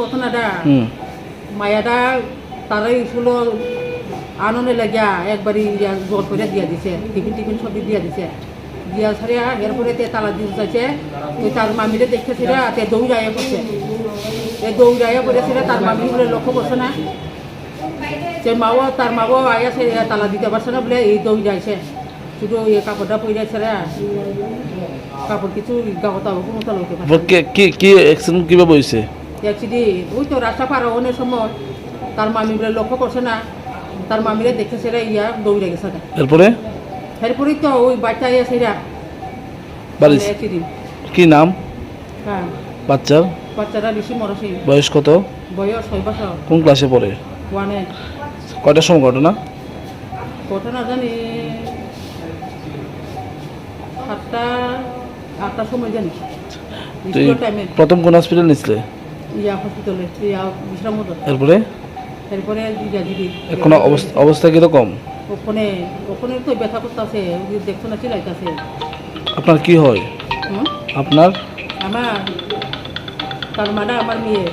ঘটনাটা মায়াটা তারাই স্কুল আননে লাগিয়া একবারই জোর করে দিয়া দিছে টিফিন টিফিন সব দিয়া দিছে। দিয়া ছাড়িয়া এরপরে তে তালা দিয়ে যাচ্ছে ওই তার মামিরে দেখতেছে রে তে দৌড়াইয়া পড়ছে। এ দৌড়াইয়া পড়েছে রে, তার মামি বলে লক্ষ্য করছে না? সে মাও তার মাও আইয়াছে এ তালা দিতে পারছে না বলে এই দৌড়াইছে। শুধু এই কাপড়টা পইরাছে রে কাপড় কিছু গাওতা কোনো তালা হইতে পারছে। কি কি অ্যাক্সিডেন্ট কীভাবে হয়েছে দেখছি ওই তো রাস্তা পার হওয়ার সময় তার মামি বলে লক্ষ্য করছে না। তার মামিরে দেখতেছে রে ইয়া দৌড়ে গেছে রে। এরপরে? এরপরেই তো ওই বাচ্চা রা বাড়ি অ্যাক্সিডেন্ট কি নাম? হ্যাঁ। বাচ্চার? বাচ্চারা বেশি মরসি। বয়স কত? বয়স ছয় বছর। কোন ক্লাসে পড়ে? ওয়ানে। কয়টার সময় ঘটনা ঘটনা জানি। সাতটা আটটার সময় জানি। প্রথম কোন হসপিটাল নিছিলে? ইয়া হসপিটালে ইয়া বিশ্রাম তারপরে তারপরে এখন অবস্থা অবস্থা কীরকম? ওখানে ওখানে তো ব্যথা করতেছে দেখছ না চিলাইতেছে। আপনার কি হয়? আপনার? আমার তার মানে আমার মেয়ে।